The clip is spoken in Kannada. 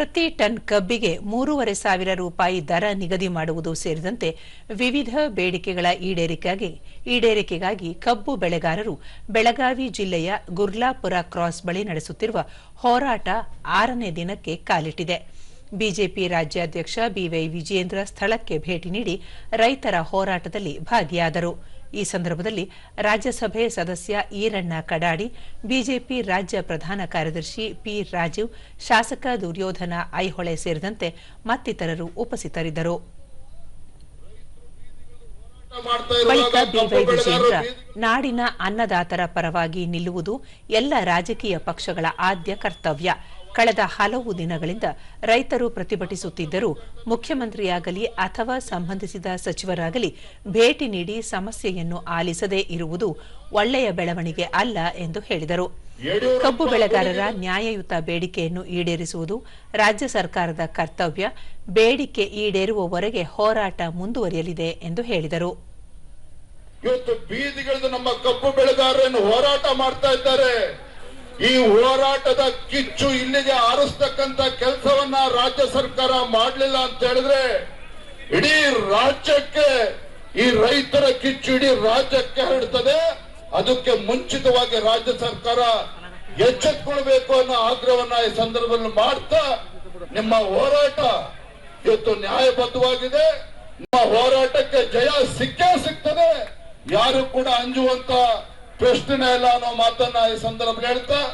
ಪ್ರತಿ ಟನ್ ಕಬ್ಬಿಗೆ ಮೂರುವರೆ ಸಾವಿರ ರೂಪಾಯಿ ದರ ನಿಗದಿ ಮಾಡುವುದು ಸೇರಿದಂತೆ ವಿವಿಧ ಬೇಡಿಕೆಗಳ ಈಡೇರಿಕೆಗೆ ಈಡೇರಿಕೆಗಾಗಿ ಕಬ್ಬು ಬೆಳೆಗಾರರು ಬೆಳಗಾವಿ ಜಿಲ್ಲೆಯ ಗುರ್ಲಾಪುರ ಕ್ರಾಸ್ ಬಳಿ ನಡೆಸುತ್ತಿರುವ ಹೋರಾಟ ಆರನೇ ದಿನಕ್ಕೆ ಕಾಲಿಟ್ಟಿದೆ. ಬಿಜೆಪಿ ರಾಜ್ಯಾಧ್ಯಕ್ಷ ಬಿವೈ ವಿಜಯೇಂದ್ರ ಸ್ಥಳಕ್ಕೆ ಭೇಟಿ ನೀಡಿ ರೈತರ ಹೋರಾಟದಲ್ಲಿ ಭಾಗಿಯಾದರು. ಈ ಸಂದರ್ಭದಲ್ಲಿ ರಾಜ್ಯಸಭೆ ಸದಸ್ಯ ಈರಣ್ಣ ಕಡಾಡಿ, ಬಿಜೆಪಿ ರಾಜ್ಯ ಪ್ರಧಾನ ಕಾರ್ಯದರ್ಶಿ ಪಿ ರಾಜೀವ್, ಶಾಸಕ ದುರ್ಯೋಧನ ಐಹೊಳೆ ಸೇರಿದಂತೆ ಮತ್ತಿತರರು ಉಪಸ್ಥಿತರಿದ್ದರು. ಬಳಿಕ ಇರುವಾಗ ಬಿವೈ ಕಬ್ಬು ನಾಡಿನ ಅನ್ನದಾತರ ಪರವಾಗಿ ನಿಲ್ಲುವುದು ಎಲ್ಲ ರಾಜಕೀಯ ಪಕ್ಷಗಳ ಆದ್ಯ ಕರ್ತವ್ಯ. ಕಳೆದ ಹಲವು ದಿನಗಳಿಂದ ರೈತರು ಪ್ರತಿಭಟಿಸುತ್ತಿದ್ದರೂ ಮುಖ್ಯಮಂತ್ರಿಯಾಗಲಿ ಅಥವಾ ಸಂಬಂಧಿಸಿದ ಸಚಿವರಾಗಲಿ ಭೇಟಿ ನೀಡಿ ಸಮಸ್ಯೆಯನ್ನು ಆಲಿಸದೇ ಇರುವುದು ಒಳ್ಳೆಯ ಬೆಳವಣಿಗೆ ಅಲ್ಲ ಎಂದು ಹೇಳಿದರು. ಕಬ್ಬು ಬೆಳೆಗಾರರ ನ್ಯಾಯಯುತ ಬೇಡಿಕೆಯನ್ನು ಈಡೇರಿಸುವುದು ರಾಜ್ಯ ಸರ್ಕಾರದ ಕರ್ತವ್ಯ. ಬೇಡಿಕೆ ಈಡೇರುವವರೆಗೆ ಹೋರಾಟ ಮುಂದುವರಿಯಲಿದೆ ಎಂದು ಹೇಳಿದರು. ಇವತ್ತು ಬೀದಿಗಿಳಿದು ನಮ್ಮ ಕಬ್ಬು ಬೆಳೆಗಾರರನ್ನು ಹೋರಾಟ ಮಾಡ್ತಾ ಇದ್ದಾರೆ. ಈ ಹೋರಾಟದ ಕಿಚ್ಚು ಇಲ್ಲಿಗೆ ಆರಿಸ್ತಕ್ಕಂತ ಕೆಲಸವನ್ನ ರಾಜ್ಯ ಸರ್ಕಾರ ಮಾಡಲಿಲ್ಲ ಅಂತ ಹೇಳಿದ್ರೆ ಇಡೀ ರಾಜ್ಯಕ್ಕೆ ಈ ರೈತರ ಕಿಚ್ಚು ಇಡೀ ರಾಜ್ಯಕ್ಕೆ ಹರಡ್ತದೆ. ಅದಕ್ಕೆ ಮುಂಚಿತವಾಗಿ ರಾಜ್ಯ ಸರ್ಕಾರ ಎಚ್ಚೆತ್ಕೊಳ್ಬೇಕು ಅನ್ನೋ ಆಗ್ರಹವನ್ನ ಈ ಸಂದರ್ಭದಲ್ಲಿ ಮಾಡ್ತಾ ನಿಮ್ಮ ಹೋರಾಟ ಇವತ್ತು ನ್ಯಾಯಬದ್ಧವಾಗಿದೆ. ನಿಮ್ಮ ಹೋರಾಟಕ್ಕೆ ಜಯ ಸಿಕ್ಕೇ ಸಿಗ್ತದೆ. ಯಾರು ಕೂಡ ಅಂಜುವಂತ ಪ್ರಶ್ನೆ ಇಲ್ಲ ಅನ್ನೋ ಮಾತನ್ನ ಈ ಸಂದರ್ಭ ಹೇಳ್ತಾ